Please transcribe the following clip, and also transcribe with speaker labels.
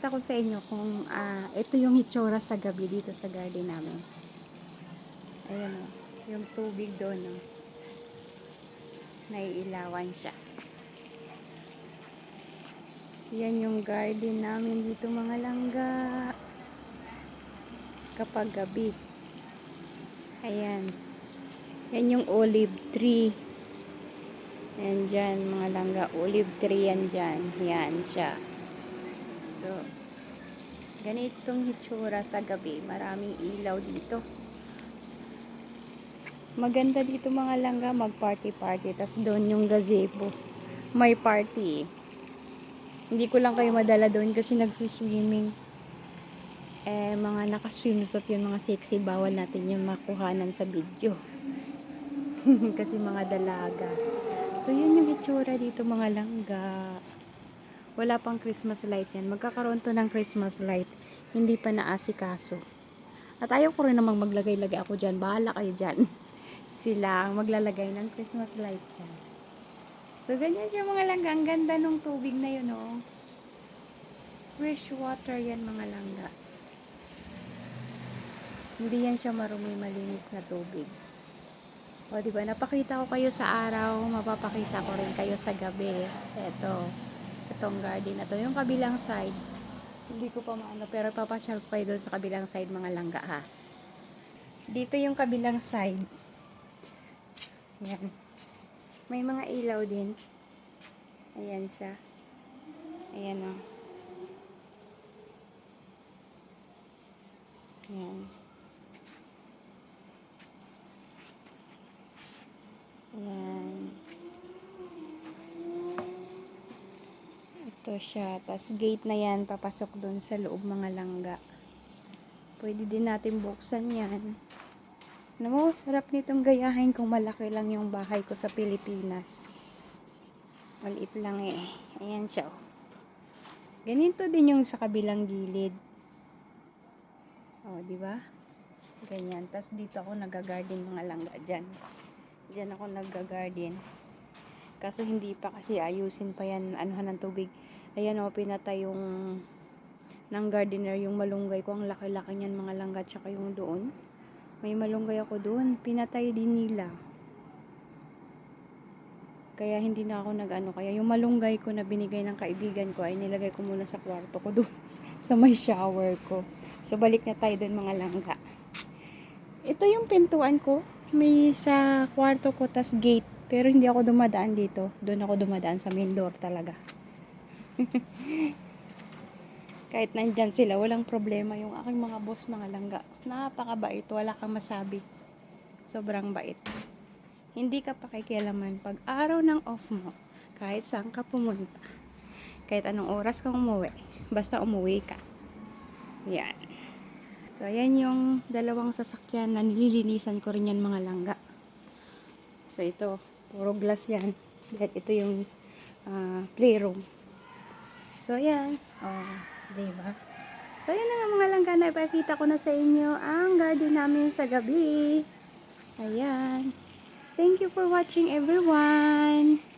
Speaker 1: ipapakita ko sa inyo kung ah, ito yung itsura sa gabi dito sa garden namin. Ayan o, yung tubig doon o. Naiilawan siya. Yan yung garden namin dito mga langga. Kapag gabi. Ayan. Yan yung olive tree. Yan dyan, mga langga. Olive tree yan dyan. Yan siya. So, ganitong hitsura sa gabi. Maraming ilaw dito. Maganda dito mga langga. Mag-party-party. Tapos doon yung gazebo. May party. Hindi ko lang kayo madala doon kasi nagsuswimming. Eh, mga nakaswimsuit yun, mga sexy. Bawal natin yung makuhanan sa video. kasi mga dalaga. So, yun yung itsura dito mga langga. Wala pang Christmas light yan. Magkakaroon to ng Christmas light. Hindi pa naasikaso. At ayaw ko rin namang maglagay-lagay ako dyan. Bahala kayo dyan. Sila ang maglalagay ng Christmas light dyan. So, ganyan siya mga langga. Ang ganda ng tubig na yun, oh. Fresh water yan mga langga. Hindi yan siya marumi malinis na tubig. O, di ba? Napakita ko kayo sa araw, mapapakita ko rin kayo sa gabi. Ito, itong garden na to. Yung kabilang side, hindi ko pa maano, pero papasyal ko kayo doon sa kabilang side, mga langga, ha? Dito yung kabilang side. Yan. May mga ilaw din. Ayan siya. Ayan, o. Ayan. Ayan. Ito siya. Tapos gate na yan. Papasok doon sa loob mga langga. Pwede din natin buksan yan. Alam mo, sarap nitong gayahin kung malaki lang yung bahay ko sa Pilipinas. Maliit lang eh. Ayan siya. oh. Ganito din yung sa kabilang gilid. Oh, di ba? Ganyan. Tapos dito ako nagagarden mga langga dyan. Diyan ako nagga-garden. Kaso hindi pa kasi ayusin pa yan, anuhan ng tubig. Ayan o, pinatay yung ng gardener, yung malunggay ko. Ang laki-laki niyan mga langga, tsaka yung doon. May malunggay ako doon. Pinatay din nila. Kaya hindi na ako nag-ano. Kaya yung malunggay ko na binigay ng kaibigan ko ay nilagay ko muna sa kwarto ko doon. sa may shower ko. So, balik na tayo doon mga langga. Ito yung pintuan ko may sa kwarto ko tas gate pero hindi ako dumadaan dito. Doon ako dumadaan sa main door talaga. Kahit nandyan sila walang problema yung aking mga boss mga langga. Napakabait. Wala kang masabi. Sobrang bait. Hindi ka pakikialaman pag araw ng off mo kahit saan ka pumunta kahit anong oras kang umuwi basta umuwi ka. Yan. So, ayan yung dalawang sasakyan na nililinisan ko rin yan mga langga. So, ito, puro glass yan. Dahil ito yung ah, playroom. So, ayan. Oh, diba? So, ayan na nga mga langga na ipakita ko na sa inyo ang garden namin sa gabi. Ayan. Thank you for watching everyone.